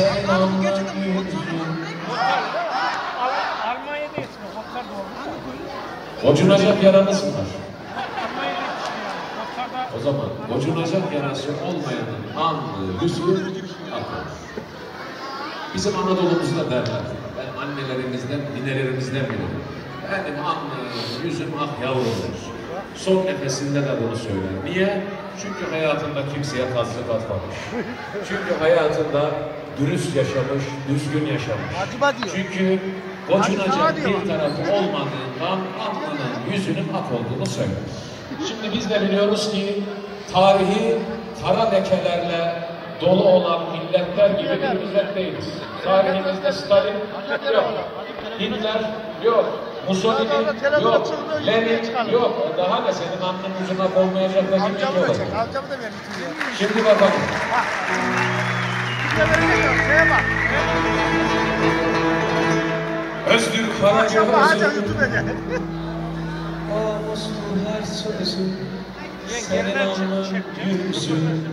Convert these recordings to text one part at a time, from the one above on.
yüzün. Almanya'da yetişmiyor. Yaranız mı var? O zaman gocunacak yarası olmayanın anlı, yüzü akar. Bizim Anadolu'muzda derler. Ben annelerimizden, ninelerimizden bilirim. Benim anlım, yüzüm ak yavrudur. Son nefesinde de bunu söyler. Niye? Çünkü hayatında kimseye kazık atmamış. Çünkü hayatında dürüst yaşamış, düzgün yaşamış. Çünkü gocunacak bir tarafı olmadığından alnının, yüzünün ak olduğunu söyler. Şimdi biz de biliyoruz ki tarihi kara lekelerle dolu olan milletler gibi bir millet değiliz. Tarihimizde Stalin yok, Hitler yok, Mussolini yok, Lenin yok. Daha ne senin alnın yüzün ak olmayacak da kim Amcamı da çek. Amcamı da ver bitiriyor. Şimdi bakalım. Bir de verecek. Şeye bak. Da Karaca hacı özür. YouTube eder. Namuslu her sözün senin alnın yüzün.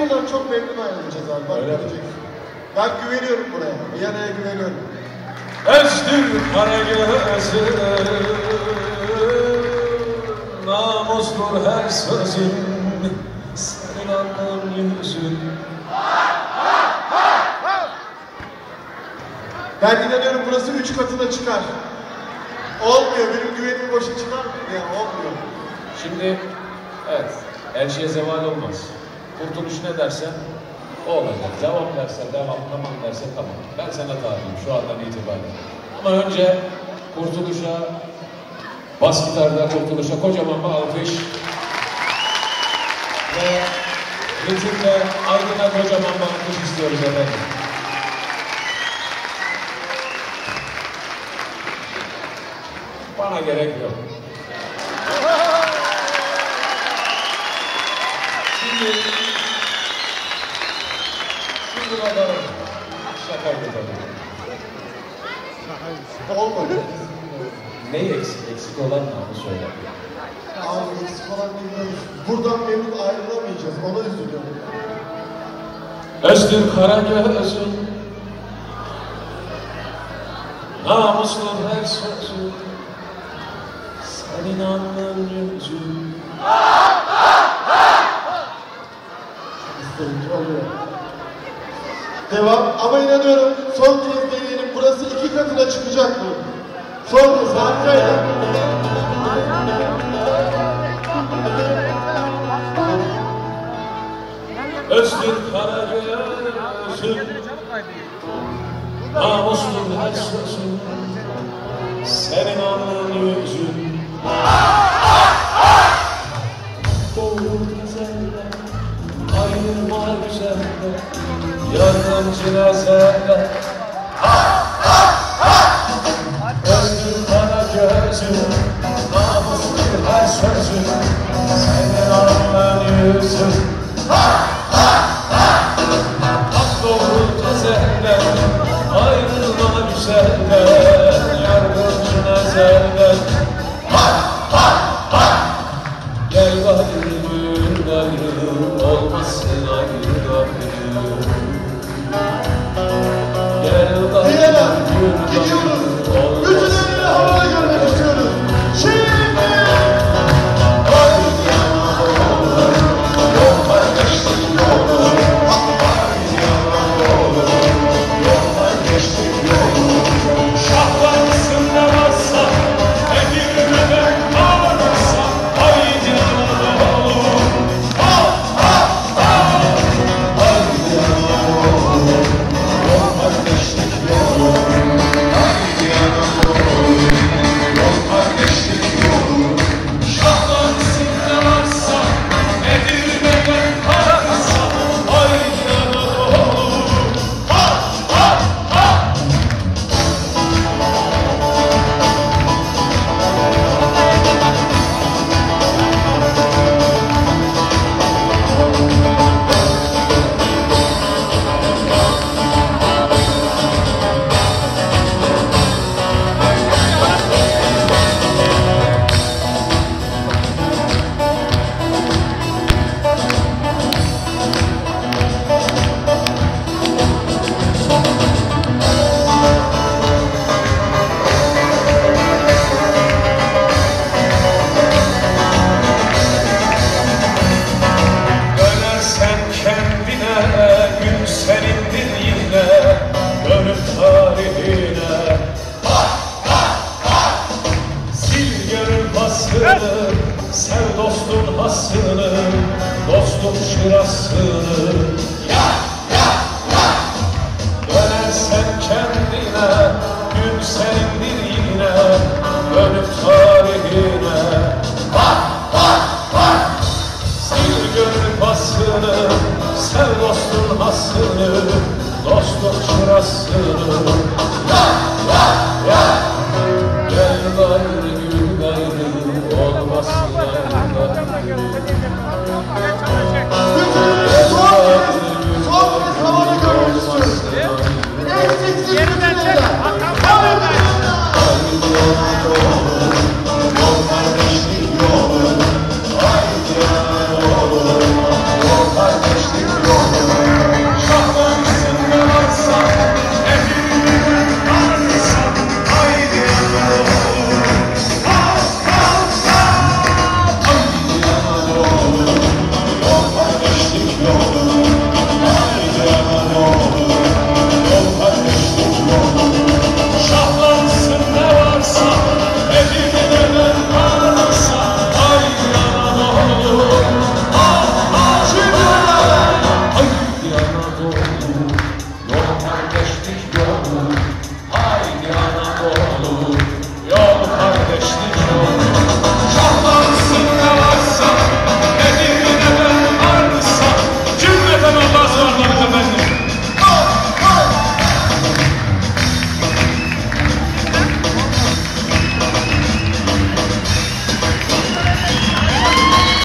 Buradan çok memnun ayrılacağız abi. Bak Öyle göreceksin. Ben güveniyorum buraya. Viyana'ya güveniyorum. Özgür Karagöz'ün Namustur her sözün Senin alnın yüzün Ben inanıyorum burası üç katına çıkar. Olmuyor. Benim güvenim boşa çıkar mı? Ya olmuyor. Şimdi evet her şeye zeval olmaz. Kurtuluş ne dersen o olacak. Devam dersen devam, tamam dersen tamam. Ben sana tabiyim şu andan itibaren. Ama önce kurtuluşa, bas gitarda kurtuluşa kocaman bir alkış. Ve ritimle Aydın'a kocaman bir alkış istiyoruz efendim. Bana gerek yok. Olmadı. Ne eksik? Eksik olan ne onu söyle. Abi eksik falan bilmiyoruz. Buradan memnun ayrılamayacağız. Ona üzülüyorum. Özgür Karagöz'ün Namuslu her sözü Senin alnın yüzün İsteyince oluyor. Devam. Ama inanıyorum katına çıkacak bu. Son kez harikaydı. Özgür Karagöz'ün Namuslu her sözün Senin doğru tezeller Ayrılma güzeller Yardımcı nezeller Gel pasını Sev dostun hasını Dostun şurasını Ya ya Dönersen kendine Gün senindir yine Dönüp tarihine. Bak bak bak dostun hasını Dostun şurasını Yeniden çek.